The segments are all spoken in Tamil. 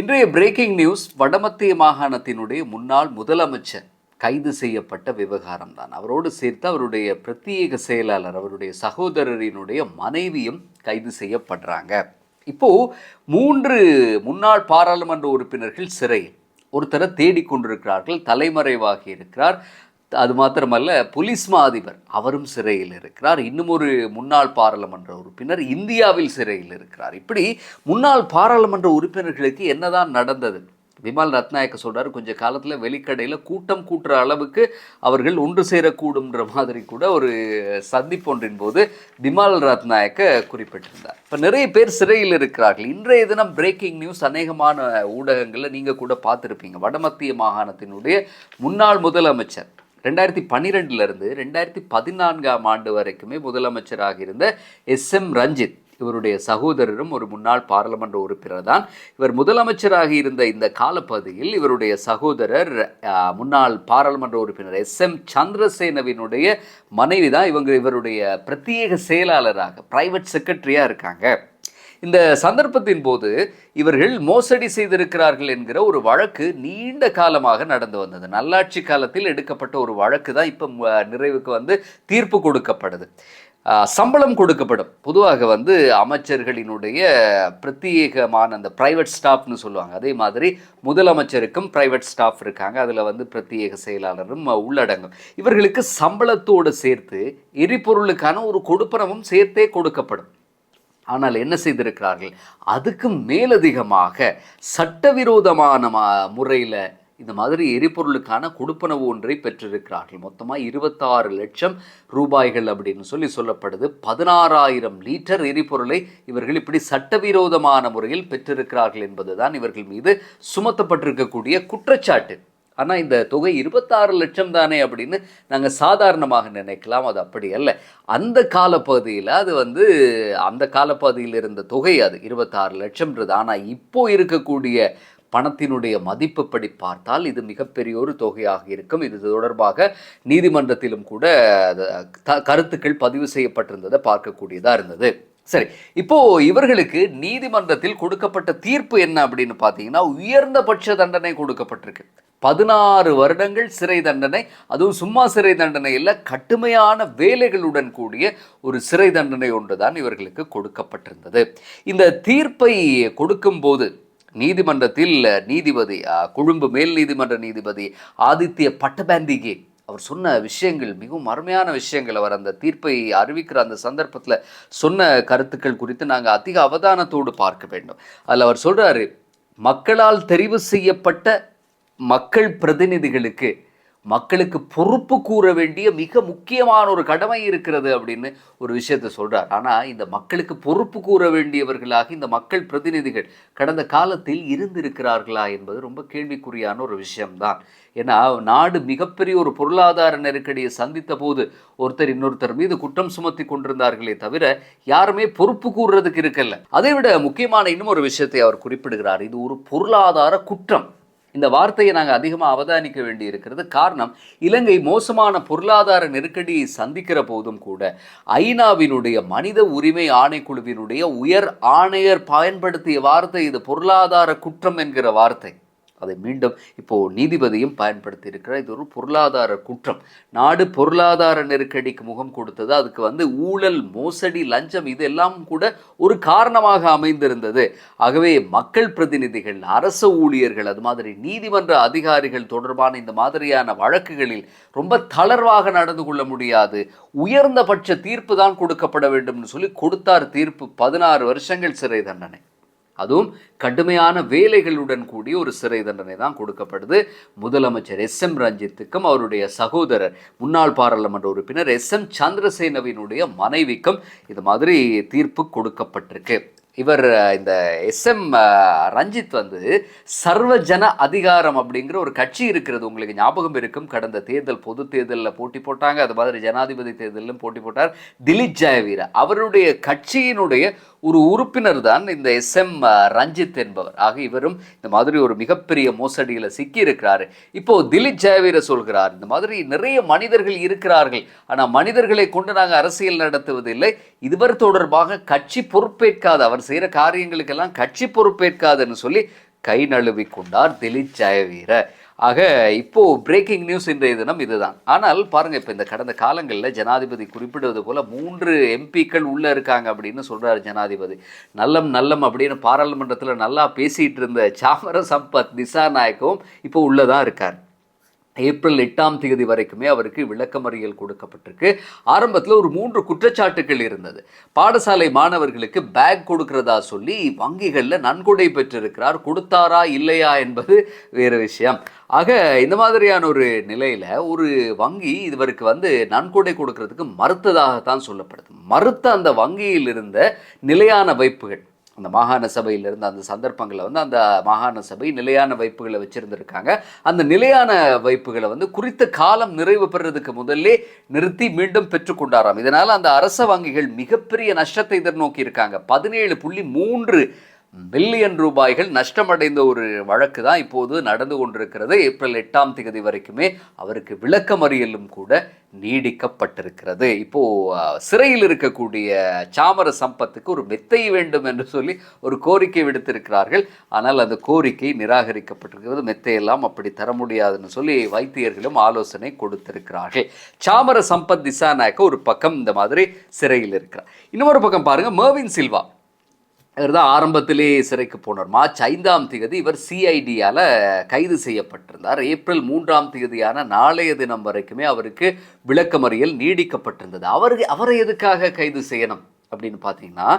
இன்றைய பிரேக்கிங் நியூஸ் வடமத்திய மாகாணத்தினுடைய முன்னாள் முதலமைச்சர் கைது செய்யப்பட்ட விவகாரம் தான். அவரோடு சேர்த்து அவருடைய பிரத்யேக செயலாளர் அவருடைய சகோதரரினுடைய மனைவியும் கைது செய்யப்படுறாங்க. இப்போ மூன்று முன்னாள் பாராளுமன்ற உறுப்பினர்கள் சிறையில். ஒருத்தரை தேடிக்கொண்டிருக்கிறார்கள் தலைமறைவாகி இருக்கிறார். அது மாத்திரமல்ல புலிஸ் மா அதிபர் அவரும் சிறையில் இருக்கிறார். இன்னும் ஒரு முன்னாள் பாராளுமன்ற உறுப்பினர் இந்தியாவில் சிறையில் இருக்கிறார். இப்படி முன்னாள் பாராளுமன்ற உறுப்பினர்களுக்கு என்னதான் நடந்தது? விமல் ரத்நாயக்க சொல்கிறார் கொஞ்சம் காலத்தில் வெளிக்கடையில் கூட்டம் கூட்டுற அளவுக்கு அவர்கள் ஒன்று சேரக்கூடும்ன்ற மாதிரி கூட ஒரு சந்திப்பொன்றின் போது விமல் ரத்நாயக்க குறிப்பிட்டிருந்தார். இப்போ நிறைய பேர் சிறையில் இருக்கிறார்கள். இன்றைய தினம் பிரேக்கிங் நியூஸ் அநேகமான ஊடகங்களில் நீங்கள் கூட பார்த்துருப்பீங்க. வடமத்திய மாகாணத்தினுடைய முன்னாள் முதலமைச்சர் ரெண்டாயிரத்தி பன்னிரெண்டுலேருந்து ரெண்டாயிரத்தி பதினான்காம் ஆண்டு வரைக்குமே முதலமைச்சராக இருந்த எஸ் எம் ரஞ்சித் இவருடைய சகோதரரும் ஒரு முன்னாள் பாராளுமன்ற உறுப்பினர் தான். இவர் முதலமைச்சராக இருந்த இந்த காலப்பகுதியில் இவருடைய சகோதரர் முன்னாள் பாராளுமன்ற உறுப்பினர் எஸ் எம் சந்திரசேனவினுடைய மனைவி தான். இவங்க இவருடைய பிரத்யேக செயலாளராக பிரைவேட் செக்ரட்டரியாக இருக்காங்க. இந்த சந்தர்ப்பத்தின் போது இவர்கள் மோசடி செய்திருக்கிறார்கள் என்கிற ஒரு வழக்கு நீண்ட காலமாக நடந்து வந்தது. நல்லாட்சி காலத்தில் எடுக்கப்பட்ட ஒரு வழக்கு தான் இப்போ நிறைவுக்கு வந்து தீர்ப்பு கொடுக்கப்படுது சம்பளம் கொடுக்கப்படும். பொதுவாக வந்து அமைச்சர்களினுடைய பிரத்யேகமான அந்த பிரைவேட் ஸ்டாஃப்னு சொல்லுவாங்க. அதே மாதிரி முதலமைச்சருக்கும் பிரைவேட் ஸ்டாஃப் இருக்காங்க. அதில் வந்து பிரத்யேக செயலாளரும் உள்ளடங்கும். இவர்களுக்கு சம்பளத்தோடு சேர்த்து எரிபொருளுக்கான ஒரு கொடுப்பனமும் சேர்த்தே கொடுக்கப்படும். ஆனால் என்ன செய்திருக்கிறார்கள்? அதுக்கு மேலதிகமாக சட்டவிரோதமான முறையில் இந்த மாதிரி எரிபொருளுக்கான கொடுப்பனவு ஒன்றை பெற்றிருக்கிறார்கள். மொத்தமாக இருபத்தாறு லட்சம் ரூபாய்கள் அப்படின்னு சொல்லி சொல்லப்படுது. பதினாறாயிரம் லிட்டர் எரிபொருளை இவர்கள் இப்படி சட்டவிரோதமான முறையில் பெற்றிருக்கிறார்கள் என்பதுதான் இவர்கள் மீது சுமத்தப்பட்டிருக்கக்கூடிய குற்றச்சாட்டு. ஆனால் இந்த தொகை இருபத்தாறு லட்சம் தானே அப்படின்னு நாங்கள் சாதாரணமாக நினைக்கலாம். அது அப்படி அல்ல. அந்த காலப்பகுதியில் அது வந்து அந்த காலப்பகுதியில் இருந்த தொகை அது இருபத்தாறு லட்சம்ன்றது. ஆனால் இப்போது இருக்கக்கூடிய பணத்தினுடைய மதிப்புப்படி பார்த்தால் இது மிகப்பெரிய ஒரு தொகையாக இருக்கும். இது தொடர்பாக நீதிமன்றத்திலும் கூட கருத்துக்கள் பதிவு செய்யப்பட்டிருந்ததை பார்க்கக்கூடியதாக இருந்தது. சரி இப்போ இவர்களுக்கு நீதிமன்றத்தில் கொடுக்கப்பட்ட தீர்ப்பு என்ன அப்படின்னு பார்த்தீங்கன்னா உயர்ந்தபட்ச தண்டனை கொடுக்கப்பட்டிருக்கு. பதினாறு வருடங்கள் சிறை தண்டனை அதுவும் சும்மா சிறை தண்டனை இல்லை கடுமையான வேலைகளுடன் கூடிய ஒரு சிறை தண்டனை ஒன்றுதான் இவர்களுக்கு கொடுக்கப்பட்டிருந்தது. இந்த தீர்ப்பை கொடுக்கும்போது நீதிமன்றத்தில் நீதிபதி கொழும்பு மேல் நீதிமன்ற நீதிபதி ஆதித்ய பட்டபாந்திகே அவர் சொன்ன விஷயங்கள் மிகவும் அருமையான விஷயங்கள். அவர் அந்த தீர்ப்பை அறிவிக்கிற அந்த சந்தர்ப்பத்தில் சொன்ன கருத்துக்கள் குறித்து நாங்கள் அதிக அவதானத்தோடு பார்க்க வேண்டும். அதில் அவர் சொல்றாரு மக்களால் தெரிவு செய்யப்பட்ட மக்கள் பிரதிநிதிகளுக்கு மக்களுக்கு பொறுப்பு கூற வேண்டிய மிக முக்கியமான ஒரு கடமை இருக்கிறது அப்படின்னு ஒரு விஷயத்த சொல்கிறார் ஆனால் இந்த மக்களுக்கு பொறுப்பு கூற வேண்டியவர்களாக இந்த மக்கள் பிரதிநிதிகள் கடந்த காலத்தில் இருந்திருக்கிறார்களா என்பது ரொம்ப கேள்விக்குறியான ஒரு விஷயம்தான். ஏன்னா நாடு மிகப்பெரிய ஒரு பொருளாதார நெருக்கடியை சந்தித்த போது ஒருத்தர் இன்னொருத்தர் மீது குற்றம் சுமத்தி கொண்டிருந்தார்களே தவிர யாருமே பொறுப்பு கூறுறதுக்கு இருக்கல. அதை விட முக்கியமான இன்னும் ஒரு விஷயத்தை அவர் குறிப்பிடுகிறார். இது ஒரு பொருளாதார குற்றம். இந்த வார்த்தையை நாங்கள் அதிகமாக அவதானிக்க வேண்டி இருக்கிறது காரணம் இலங்கை மோசமான பொருளாதார நெருக்கடியை சந்திக்கிற போதும் கூட ஐநாவினுடைய மனித உரிமை ஆணைக்குழுவினுடைய உயர் ஆணையர் பயன்படுத்திய வார்த்தை இது பொருளாதார குற்றம் என்கிற வார்த்தை. அதை மீண்டும் இப்போது நீதிபதியும் பயன்படுத்தி இருக்கிறார் இது ஒரு பொருளாதார குற்றம். நாடு பொருளாதார நெருக்கடிக்கு முகம் கொடுத்தது. அதுக்கு வந்து ஊழல் மோசடி லஞ்சம் இதெல்லாம் கூட ஒரு காரணமாக அமைந்திருந்தது. ஆகவே மக்கள் பிரதிநிதிகள் அரச ஊழியர்கள் அது மாதிரி நீதிமன்ற அதிகாரிகள் தொடர்பான இந்த மாதிரியான வழக்குகளில் ரொம்ப தளர்வாக நடந்து கொள்ள முடியாது. உயர்ந்தபட்ச தீர்ப்பு தான் கொடுக்கப்பட வேண்டும்னு சொல்லி கொடுத்தார் தீர்ப்பு பதினாறு வருஷங்கள் சிறை தண்டனை. அதுவும் கடுமையான வேலைகளுடன் கூடிய ஒரு சிறை தண்டனை தான் கொடுக்கப்படுது. முதலமைச்சர் எஸ் எம் ரஞ்சித்துக்கும் அவருடைய சகோதரர் முன்னாள் பாராளுமன்ற உறுப்பினர் எஸ் எம் சந்திரசேனவினுடைய மனைவிக்கும் இது மாதிரி தீர்ப்பு கொடுக்கப்பட்டிருக்கு. இவர் இந்த எஸ் எம் ரஞ்சித் வந்து சர்வஜன அதிகாரம் அப்படிங்கிற ஒரு கட்சி இருக்கிறது. உங்களுக்கு ஞாபகம் இருக்கும். கடந்த தேர்தல் பொது தேர்தலில் போட்டி போட்டாங்க. அது மாதிரி ஜனாதிபதி தேர்தலிலும் போட்டி போட்டார். திலீப் ஜெயவீர. அவருடைய கட்சியினுடைய ஒரு உறுப்பினர் தான் இந்த எஸ் எம் ரஞ்சித் என்பவர். ஆக இவரும் இந்த மாதிரி ஒரு மிகப்பெரிய மோசடியில் சிக்கி இருக்கிறாரு இப்போ திலீப் ஜெயவீர சொல்கிறார் இந்த மாதிரி நிறைய மனிதர்கள் இருக்கிறார்கள். ஆனால் மனிதர்களை கொண்டு நாங்கள் அரசியல் நடத்துவதில்லை. இதுவர் தொடர்பாக கட்சி பொறுப்பேற்காது. அவர் செய்கிற காரியங்களுக்கெல்லாம் கட்சி பொறுப்பேற்காதுன்னு சொல்லி கை நழுவி கொண்டார் திலீப் ஜெயவீர. ஆக இப்போ பிரேக்கிங் நியூஸ் இன்றைய தினம் இதுதான். ஆனால் பாருங்க இப்போ இந்த கடந்த காலங்களில் ஜனாதிபதி குறிப்பிடுவது போல மூன்று எம்பிக்கள் உள்ள இருக்காங்க அப்படின்னு சொல்றாரு ஜனாதிபதி. நல்லம் நல்லம் அப்படின்னு பாராளுமன்றத்தில் நல்லா பேசிட்டு இருந்த சாமர சம்பத் திசாநாயக்கவும் இப்போ உள்ளதான் இருக்கார். ஏப்ரல் எட்டாம் தேதி வரைக்குமே அவருக்கு விளக்கமறியல் கொடுக்கப்பட்டிருக்கு. ஆரம்பத்தில் ஒரு மூன்று குற்றச்சாட்டுகள் இருந்தது. பாடசாலை மாணவர்களுக்கு பேக் கொடுக்கிறதா சொல்லி வங்கிகளில் நன்கொடை பெற்றிருக்கிறார். கொடுத்தாரா இல்லையா என்பது வேறு விஷயம். ஆக இந்த மாதிரியான ஒரு நிலையில் ஒரு வங்கி இவருக்கு வந்து நன்கொடை கொடுக்கறதுக்கு மறுத்ததாகத்தான் சொல்லப்படுது. மறுத்த அந்த வங்கியில் இருந்த நிலையான வைப்புகள். அந்த மாகாண சபையில் இருந்த அந்த சந்தர்ப்பங்களை வந்து அந்த மாகாண சபை நிலையான வைப்புகளை வச்சுருந்துருக்காங்க. அந்த நிலையான வைப்புகளை வந்து குறித்த காலம் நிறைவு பெறதுக்கு முதல்ல நிறுத்தி மீண்டும் பெற்றுக்கொண்டாராம். இதனால் அந்த அரச வங்கிகள் மிகப்பெரிய நஷ்டத்தை எதிர்நோக்கி இருக்காங்க பதினேழு புள்ளி மூன்று பில்லியன் ரூபாய்கள் நஷ்டமடைந்த ஒரு வழக்கு தான் இப்போது நடந்து கொண்டிருக்கிறது. ஏப்ரல் எட்டாம் தேதி வரைக்குமே அவருக்கு விளக்கமறியலும் கூட நீடிக்கப்பட்டிருக்கிறது. இப்போ சிறையில் இருக்கக்கூடிய சாமர சம்பத்துக்கு ஒரு மெத்தை வேண்டும் என்று சொல்லி ஒரு கோரிக்கை விடுத்திருக்கிறார்கள். ஆனால் அந்த கோரிக்கை நிராகரிக்கப்பட்டிருக்கிறது. மெத்தையெல்லாம் அப்படி தர முடியாதுன்னு சொல்லி வைத்தியர்களும் ஆலோசனை கொடுத்திருக்கிறார்கள். சாமர சம்பத் திசாநாயக்க ஒரு பக்கம் இந்த மாதிரி சிறையில் இருக்கிறார். இன்னொரு பக்கம் பாருங்க மேவின் சில்வா. இவர் தான் ஆரம்பத்திலே சிறைக்கு போனார். மார்ச் ஐந்தாம் தேதி இவர் சிஐடியால் கைது செய்யப்பட்டிருந்தார். ஏப்ரல் மூன்றாம் தேதியான நாளைய தினம் வரைக்குமே அவருக்கு விளக்கமறியல் நீடிக்கப்பட்டிருந்தது. அவருக்கு அவரை எதுக்காக கைது செய்யணும் அப்படின்னு பார்த்தீங்கன்னா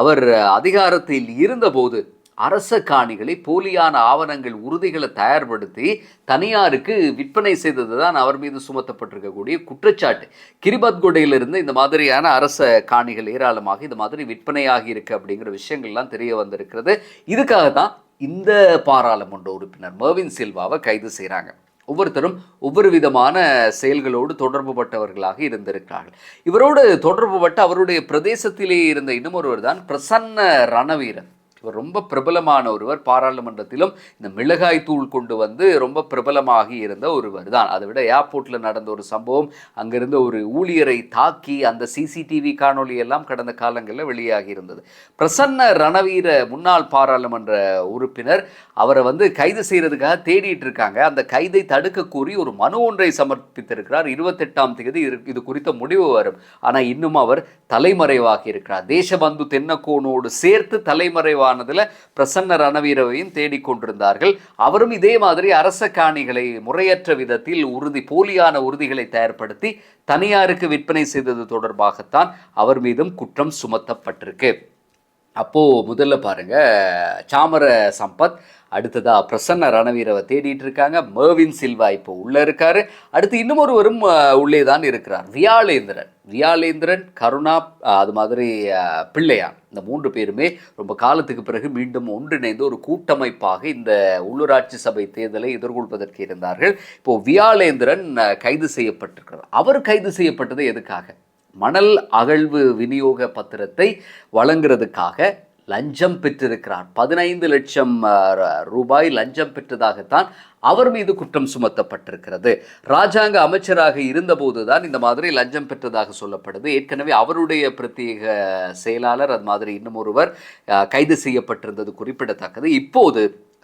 அவர் அதிகாரத்தில் இருந்தபோது அரச காணிகளை போலியான ஆவணங்கள் உறுதிகளை தயார்படுத்தி தனியாருக்கு விற்பனை செய்தது தான் அவர் மீது சுமத்தப்பட்டிருக்கக்கூடிய குற்றச்சாட்டு. கிரிபத்கொடையிலிருந்து இந்த மாதிரியான அரச காணிகள் ஏராளமாக இந்த மாதிரி விற்பனையாகி இருக்கு அப்படிங்கிற விஷயங்கள்லாம் தெரிய வந்திருக்கிறது. இதுக்காக தான் இந்த பாராளுமன்ற உறுப்பினர் மர்வின் சில்வாவை கைது செய்கிறாங்க ஒவ்வொருத்தரும் ஒவ்வொரு விதமான செயல்களோடு தொடர்புபட்டவர்களாக இருந்திருக்கிறார்கள். இவரோடு தொடர்புபட்ட அவருடைய பிரதேசத்திலே இருந்த இன்னமொருவர் தான் பிரசன்ன ரணவீரன். இவர் ரொம்ப பிரபலமான ஒருவர். பாராளுமன்றத்திலும் இந்த மிளகாய் தூள் கொண்டு வந்து ரொம்ப பிரபலமாகி இருந்த ஒருவர் தான். அதை விட ஏர்போர்ட்டில் நடந்த ஒரு சம்பவம் அங்கிருந்த ஒரு ஊழியரை தாக்கி அந்த சிசிடிவி காணொளி எல்லாம் கடந்த காலங்களில் வெளியாகி இருந்தது. பிரசன்ன ரணவீர முன்னாள் பாராளுமன்ற உறுப்பினர் அவரை வந்து கைது செய்கிறதுக்காக தேடிட்டு இருக்காங்க. அந்த கைதை தடுக்க கூறி ஒரு மனு ஒன்றை சமர்ப்பித்திருக்கிறார். இருபத்தெட்டாம் தேதி இது- குறித்த முடிவு வரும். ஆனால் இன்னும் அவர் தலைமறைவாகி இருக்கிறார். தேசபந்து தென்னக்கோனோடு சேர்த்து தலைமறைவானதுல பிரசன்ன ரணவீரவையும் தேடிக்கொண்டிருந்தார்கள் அவரும் இதே மாதிரி அரச காணிகளை முறையற்ற விதத்தில் உறுதி போலியான உறுதிகளை தயார்படுத்தி தனியாருக்கு விற்பனை செய்தது தொடர்பாகத்தான் அவர் மீதும் குற்றம் சுமத்தப்பட்டிருக்கு. அப்போ முதல்ல பாருங்க சாமர சம்பத் அடுத்ததா பிரசன்ன ரணவீரவை தேடிட்டு இருக்காங்க மேவின் சில்வா இப்போ உள்ள இருக்காரு. அடுத்து இன்னும் ஒருவரும் உள்ளே தான் இருக்கிறார். வியாளேந்திரன் வியாழேந்திரன் கருணா அது மாதிரி பிள்ளையான். இந்த மூன்று பேருமே ரொம்ப காலத்துக்கு பிறகு மீண்டும் ஒன்றிணைந்து ஒரு கூட்டமைப்பாக இந்த உள்ளூராட்சி சபை தேர்தலை எதிர்கொள்வதற்கு இருந்தார்கள். இப்போ வியாழேந்திரன் கைது செய்யப்பட்டிருக்கிறார். அவர் கைது செய்யப்பட்டது எதுக்காக? மணல் அகழ்வு விநியோக பத்திரத்தை வழங்குறதுக்காக லஞ்சம் பெற்றிருக்கிறார் பதினைந்து லட்சம் ரூபாய் லஞ்சம் பெற்றதாகத்தான் அவர் மீது குற்றம் சுமத்தப்பட்டிருக்கிறது. ராஜாங்க அமைச்சராக இருந்தபோதுதான் இந்த மாதிரி லஞ்சம் பெற்றதாக சொல்லப்படுது. ஏற்கனவே அவருடைய பிரத்யேக செயலாளர் அது மாதிரி இன்னும் ஒருவர் கைது செய்யப்பட்டிருந்தது குறிப்பிடத்தக்கது. இப்போது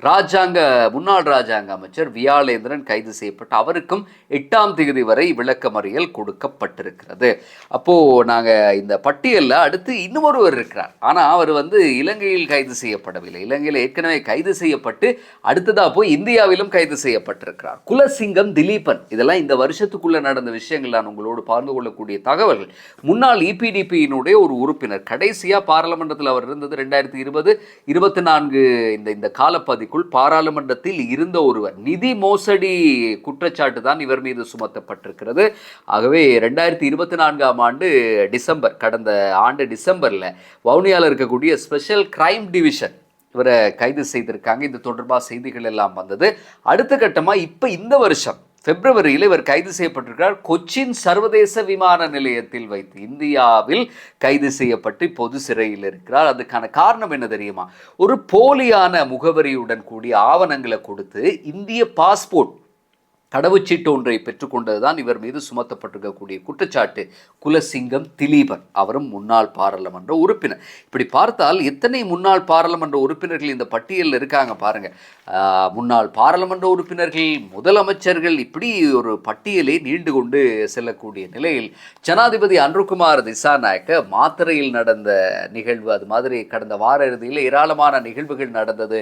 ராஜாங்க முன்னாள் ராஜாங்க அமைச்சர் வியாழேந்திரன் கைது செய்யப்பட்டு அவருக்கும் எட்டாம் தேதி வரை விளக்கமறியல் கொடுக்கப்பட்டிருக்கிறது. அப்போது நாங்கள் இந்த பட்டியலில் அடுத்து இன்னும் ஒருவர் இருக்கிறார். ஆனால் அவர் வந்து இலங்கையில் கைது செய்யப்படவில்லை. இலங்கையில் ஏற்கனவே கைது செய்யப்பட்டு அடுத்ததாக போய் இந்தியாவிலும் கைது செய்யப்பட்டிருக்கிறார். குலசிங்கம் திலீபன். இதெல்லாம் இந்த வருஷத்துக்குள்ளே நடந்த விஷயங்கள். நான் உங்களோடு பகிர்ந்து கொள்ளக்கூடிய தகவல்கள் முன்னாள் இபிடிபியினுடைய ஒரு உறுப்பினர். கடைசியாக பாராளுமன்றத்தில் அவர் இருந்தது ரெண்டாயிரத்தி இருபது இருபத்தி நான்கு இந்த இந்த காலப்பதிக்குள் பாராளுமன்றத்தில் இருந்த ஒருவர். நிதி மோசடி குற்றச்சாட்டு தான் இவர் மீது சுமத்தப்பட்டிருக்கிறது. ஆகவே ரெண்டாயிரத்தி இருபத்தி நான்காம் ஆண்டு டிசம்பர் கடந்த ஆண்டு டிசம்பரில் வவுனியாவில் இருக்கக்கூடிய ஸ்பெஷல் கிரைம் டிவிஷன் இவரை கைது செய்திருக்காங்க. இது தொடர்பாக செய்திகள் எல்லாம் வந்தது. அடுத்த கட்டமாக இப்போ இந்த வருஷம் பிப்ரவரியில் இவர் கைது செய்யப்பட்டிருக்கிறார். கொச்சின் சர்வதேச விமான நிலையத்தில் வைத்து இந்தியாவில் கைது செய்யப்பட்டு பொது சிறையில் இருக்கிறார். அதுக்கான காரணம் என்ன தெரியுமா? ஒரு போலியான முகவரியுடன் கூடிய ஆவணங்களை கொடுத்து இந்திய பாஸ்போர்ட் கடவுச்சீட்டு ஒன்றை பெற்றுக்கொண்டதுதான் இவர் மீது சுமத்தப்பட்டிருக்கக்கூடிய குற்றச்சாட்டு. குலசிங்கம் திலீபன் அவரும் முன்னாள் பாராளுமன்ற உறுப்பினர். இப்படி பார்த்தால் எத்தனை முன்னாள் பாராளுமன்ற உறுப்பினர்கள் இந்த பட்டியலில் இருக்காங்க பாருங்க. முன்னாள் பாராளுமன்ற உறுப்பினர்கள் முதலமைச்சர்கள் இப்படி ஒரு பட்டியலை நீண்டு கொண்டு செல்லக்கூடிய நிலையில் ஜனாதிபதி அன்ருகுமார் திசாநாயக்க மாத்திரையில் நடந்த நிகழ்வு அது மாதிரி கடந்த வார இறுதியில் ஏராளமான நிகழ்வுகள் நடந்தது.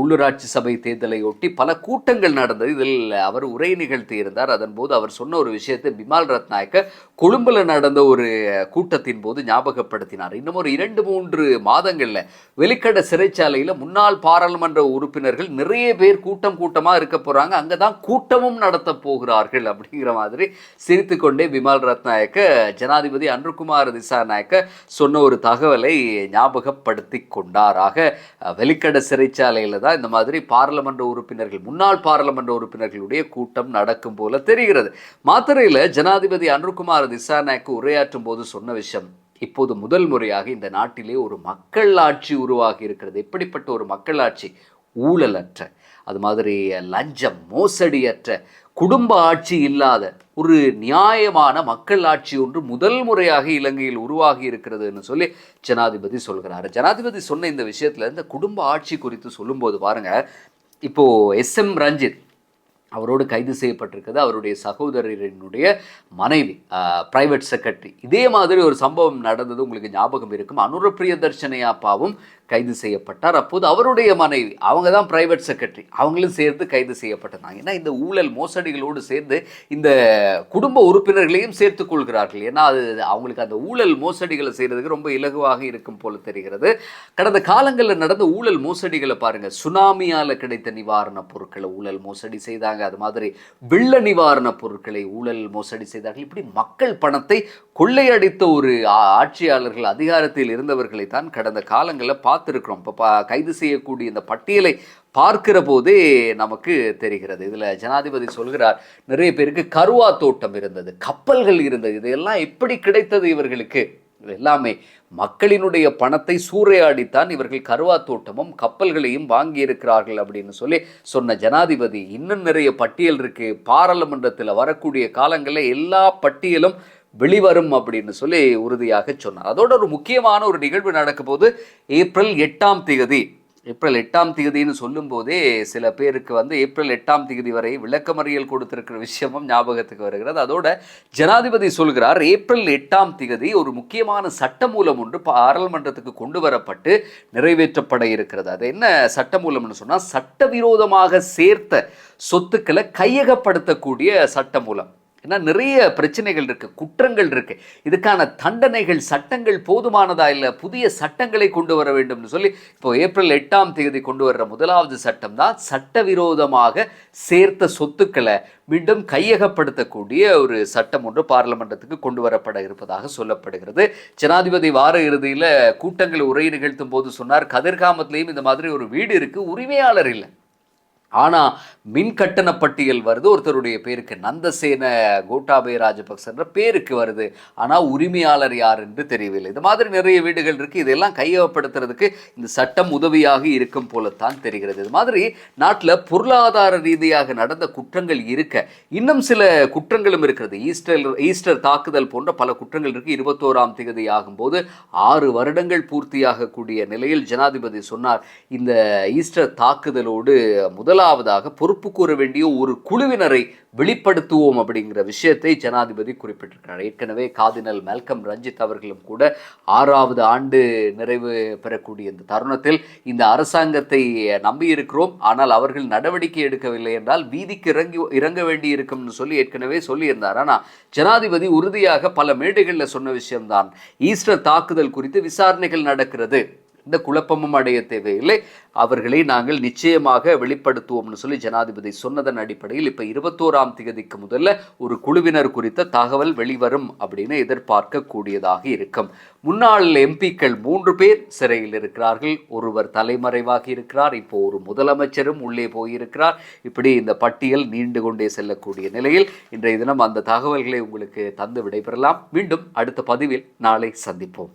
உள்ளூராட்சி சபை தேர்தலை ஒட்டி பல கூட்டங்கள் நடந்தது. இதில் அவர் உரை நிகழ்த்தியிருந்தார் அதன் போது அவர் சொன்ன ஒரு விஷயத்தை பிமால் ரத்நாயக்க கொழும்புல நடந்த ஒரு கூட்டத்தின் போது ஞாபகப்படுத்தினார். இன்னும் ஒரு இரண்டு மூன்று மாதங்கள்ல வெளிக்கட சிறைச்சாலையில் முன்னாள் பாராளுமன்ற உறுப்பினர்கள் நிறைய பேர் கூட்டம் கூட்டமாக இருக்க போறாங்க. அங்கதான் கூட்டமும் நடத்த போகிறார்கள் அப்படிங்கிற மாதிரி சிரித்துக்கொண்டே பிமால் ரத்நாயக்க ஜனாதிபதி அன்ருகுமார் திசாநாயக்க சொன்ன ஒரு தகவலை ஞாபகப்படுத்தி கொண்டாராக வெளிக்கட சிறைச்சாலையில தான் இந்த மாதிரி பாராளுமன்ற உறுப்பினர்கள் முன்னாள் பாராளுமன்ற உறுப்பினர்களுடைய கூட்டம் கூட்டம் நடக்கும் போல தெரிகிறது. மாத்திரையில் ஜனாதிபதி அன்ருகுமார் திசாநாயக்கு உரையாற்றும் போது சொன்ன விஷயம் இப்போது முதல் முறையாக இந்த நாட்டிலே ஒரு மக்கள் ஆட்சி உருவாகி இருக்கிறது. எப்படிப்பட்ட ஒரு மக்களாட்சி ஊழலற்ற அது மாதிரி லஞ்சம் மோசடியற்ற குடும்ப ஆட்சி இல்லாத ஒரு நியாயமான மக்கள் ஆட்சி ஒன்று முதல் முறையாக இலங்கையில் உருவாகி இருக்கிறதுன்னு சொல்லி ஜனாதிபதி சொல்கிறார். ஜனாதிபதி சொன்ன இந்த விஷயத்துல இந்த குடும்ப ஆட்சி குறித்து சொல்லும்போது பாருங்க இப்போ எஸ் எம் ரஞ்சித் அவரோடு கைது செய்யப்பட்டிருக்கிறது. அவருடைய சகோதரரினுடைய மனைவி பிரைவேட் செக்ரட்டரி இதே மாதிரி ஒரு சம்பவம் நடந்தது. உங்களுக்கு ஞாபகம் இருக்கும். அனுர பிரியதர்ஷனையாப்பாவும் கைது செய்யப்பட்டார். அப்போது அவருடைய மனைவி அவங்க தான் பிரைவேட் செக்ரட்டரி அவங்களும் சேர்ந்து கைது செய்யப்பட்டிருந்தாங்க ஏன்னா இந்த ஊழல் மோசடிகளோடு சேர்ந்து இந்த குடும்ப உறுப்பினர்களையும் சேர்த்து கொள்கிறார்கள். ஏன்னா அது அவங்களுக்கு அந்த ஊழல் மோசடிகளை செய்கிறதுக்கு ரொம்ப இலகுவாக இருக்கும் போல தெரிகிறது. கடந்த காலங்களில் நடந்த ஊழல் மோசடிகளை பாருங்கள் சுனாமியால் கிடைத்த நிவாரணப் பொருட்களை ஊழல் மோசடி செய்தாங்க. அது மாதிரி வெள்ள நிவாரணப் பொருட்களை ஊழல் மோசடி செய்தார்கள். இப்படி மக்கள் பணத்தை கொள்ளையடித்த ஒரு ஆ- ஆட்சியாளர்கள் அதிகாரத்தில் இருந்தவர்களை தான் கடந்த காலங்களில் பார்த்து பார்த்துருக்கிறோம். இப்போ பா கைது செய்யக்கூடிய இந்த பட்டியலை பார்க்கிற போதே நமக்கு தெரிகிறது. இதில் ஜனாதிபதி சொல்கிறார் நிறைய பேருக்கு கருவா தோட்டம் இருந்தது கப்பல்கள் இருந்தது இதெல்லாம் எப்படி கிடைத்தது இவர்களுக்கு? எல்லாமே மக்களினுடைய பணத்தை சூறையாடித்தான் இவர்கள் கருவா தோட்டமும் கப்பல்களையும் வாங்கியிருக்கிறார்கள் அப்படின்னு சொல்லி சொன்ன ஜனாதிபதி. இன்னும் நிறைய பட்டியல் இருக்கு. பாராளுமன்றத்தில் வரக்கூடிய காலங்களில் எல்லா பட்டியலும் வெளிவரும் அப்படின்னு சொல்லி உறுதியாக சொன்னார். அதோட ஒரு முக்கியமான ஒரு நிகழ்வு நடக்கும் போது ஏப்ரல் எட்டாம் தேதி ஏப்ரல் எட்டாம் தேதின்னு சொல்லும்போதே சில பேருக்கு வந்து ஏப்ரல் எட்டாம் தேதி வரை விளக்கமறியல் கொடுத்திருக்கிற விஷயமும் ஞாபகத்துக்கு வருகிறது. அதோட ஜனாதிபதி சொல்கிறார் ஏப்ரல் எட்டாம் தேதி ஒரு முக்கியமான சட்டமூலம் ஒன்று பாராளுமன்றத்துக்கு கொண்டு வரப்பட்டு நிறைவேற்றப்பட இருக்கிறது. அது என்ன சட்டமூலம்னு சொன்னால் சட்டவிரோதமாக சேர்த்த சொத்துக்களை கையகப்படுத்தக்கூடிய சட்டமூலம். ஏன்னா நிறைய பிரச்சனைகள் இருக்குது குற்றங்கள் இருக்கு. இதுக்கான தண்டனைகள் சட்டங்கள் போதுமானதா இல்லை புதிய சட்டங்களை கொண்டு வர வேண்டும்னு சொல்லி இப்போ ஏப்ரல் எட்டாம் தேதி கொண்டு வர்ற முதலாவது சட்டம் தான் சட்டவிரோதமாக சேர்த்த சொத்துக்களை மீண்டும் கையகப்படுத்தக்கூடிய ஒரு சட்டம் ஒன்று பார்லமெண்டத்துக்கு கொண்டு வரப்பட இருப்பதாக சொல்லப்படுகிறது. ஜனாதிபதி வார இறுதியில் கூட்டங்கள் உரை நிகழ்த்தும் போது சொன்னார் கதிர்காமத்திலையும் இந்த மாதிரி ஒரு வீடு இருக்குது உரிமையாளர் இல்லை. ஆனால் மின் கட்டண பட்டியல் வருது. ஒருத்தருடைய பேருக்கு நந்தசேன கோட்டாபய ராஜபக்சன்ற பேருக்கு வருது. ஆனால் உரிமையாளர் யார் என்று தெரியவில்லை. இது மாதிரி நிறைய வீடுகள் இருக்குது இதெல்லாம் கையகப்படுத்துறதுக்கு இந்த சட்டம் உதவியாக இருக்கும் போலத்தான் தெரிகிறது. இது மாதிரி நாட்டில் பொருளாதார ரீதியாக நடந்த குற்றங்கள் இருக்க இன்னும் சில குற்றங்களும் இருக்கிறது. ஈஸ்டர் ஈஸ்டர் தாக்குதல் போன்ற பல குற்றங்கள் இருக்குது இருபத்தோராம் தேதி ஆகும்போது ஆறு வருடங்கள் பூர்த்தியாகக்கூடிய நிலையில் ஜனாதிபதி சொன்னார் இந்த ஈஸ்டர் தாக்குதலோடு முதலாவதாக பொறுப்பு கூற வேண்டிய ஒரு குழுவினரை வெளிப்படுத்துவோம் அப்படிங்கிற விஷயத்தை ஜனாதிபதி குறிப்பிட்டிருக்கிறார். ஏற்கனவே காதினல் மெல்கம் ரஞ்சித் அவர்களும் கூட ஆறாவது ஆண்டு நிறைவு பெறக்கூடிய இந்த தருணத்தில் இந்த அரசாங்கத்தை நம்பியிருக்கிறோம். ஆனால் அவர்கள் நடவடிக்கை எடுக்கவில்லை என்றால் வீதிக்கு இறங்கி இறங்க வேண்டி இருக்கும்னு சொல்லி ஏற்கனவே சொல்லியிருந்தார். ஆனால் ஜனாதிபதி உறுதியாக பல மேடைகளில் சொன்ன விஷயம்தான். ஈஸ்டர் தாக்குதல் குறித்து விசாரணைகள் நடக்கிறது. இந்த குழப்பமும் அடைய தேவையில்லை. அவர்களை நாங்கள் நிச்சயமாக வெளிப்படுத்துவோம்னு சொல்லி ஜனாதிபதி சொன்னதன் அடிப்படையில் இப்போ இருபத்தோராம் தேதிக்கு முதல்ல ஒரு குழுவினர் குறித்த தகவல் வெளிவரும் அப்படின்னு எதிர்பார்க்கக்கூடியதாக இருக்கும். முன்னாள் எம்பிக்கள் மூன்று பேர் சிறையில் இருக்கிறார்கள். ஒருவர் தலைமறைவாகி இருக்கிறார். இப்போ ஒரு முதலமைச்சரும் உள்ளே போயிருக்கிறார். இப்படி இந்த பட்டியல் நீண்டு கொண்டே செல்லக்கூடிய நிலையில் இன்றைய தினம் அந்த தகவல்களை உங்களுக்கு தந்து விடைபெறலாம். மீண்டும் அடுத்த பதிவில் நாளை சந்திப்போம்.